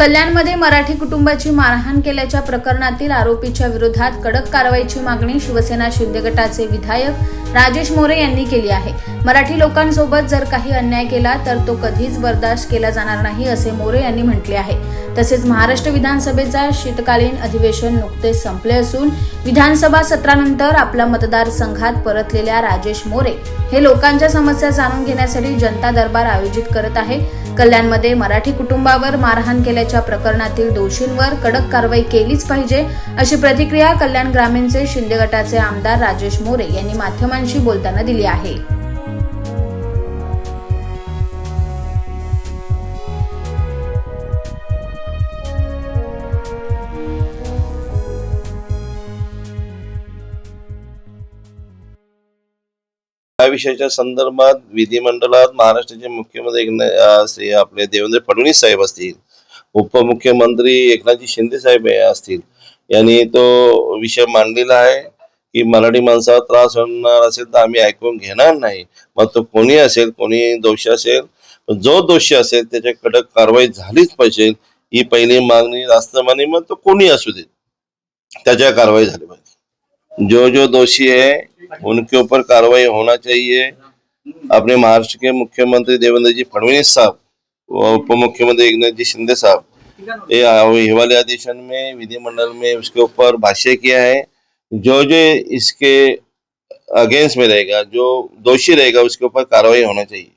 कल्याणमध्ये मराठी कुटुंबाची मारहाण केल्याच्या प्रकरणातील आरोपीच्या विरोधात कडक कारवाईची मागणी शिवसेना शिंदे गटाचे विधायक राजेश मोरे यांनी केली आहे. मराठी लोकांसोबत जर काही अन्याय केला तर तो कधीच बर्दाश्त केला जाणार नाही असे मोरे यांनी म्हटले आहे. तसेच महाराष्ट्र विधानसभेचा शीतकालीन अधिवेशन नुकतेच संपले असून विधानसभा सत्रानंतर आपल्या मतदारसंघात परतलेल्या राजेश मोरे हे लोकांच्या समस्या जाणून घेण्यासाठी जनता दरबार आयोजित करत आहे. कल्याणमध्ये मराठी कुटुंबावर मारहाण केल्याच्या प्रकरणातील दोषींवर कडक कारवाई केलीच पाहिजे अशी प्रतिक्रिया कल्याण ग्रामीणचे शिंदे गटाचे आमदार राजेश मोरे यांनी माध्यमांशी बोलताना दिली आहे. या विषयाच्या संदर्भात विधिमंडळात महाराष्ट्राचे मुख्यमंत्री श्री आपले देवेंद्र फडणवीस साहेब असतील उपमुख्यमंत्री एकनाथजी शिंदे साहेब असतील यांनी तो विषय मांडलेला आहे की मराठी माणसाला त्रास होणार असेल तर आम्ही ऐकून घेणार नाही. मग तो कोणी असेल कोणी दोषी असेल जो दोषी असेल त्याच्या कडक कारवाई झालीच पाहिजे. ही पहिली मागणी राष्ट्रमानी मग तो कोणी असू दे त्याच्या कारवाई झाली पाहिजे. जो जो दोषी आहे उनके ऊपर कार्रवाई होना चाहिए। अपने महाराष्ट्र के मुख्यमंत्री देवेंद्र जी फडणवीस साहब व उप मुख्यमंत्री एकनाथ जी शिंदे साहब, ये हिवाले अधिवेशन में, विधिमंडल में उसके ऊपर भाष्य किया है। जो जो इसके अगेंस्ट में रहेगा, जो दोषी रहेगा, उसके ऊपर कार्रवाई होना चाहिए।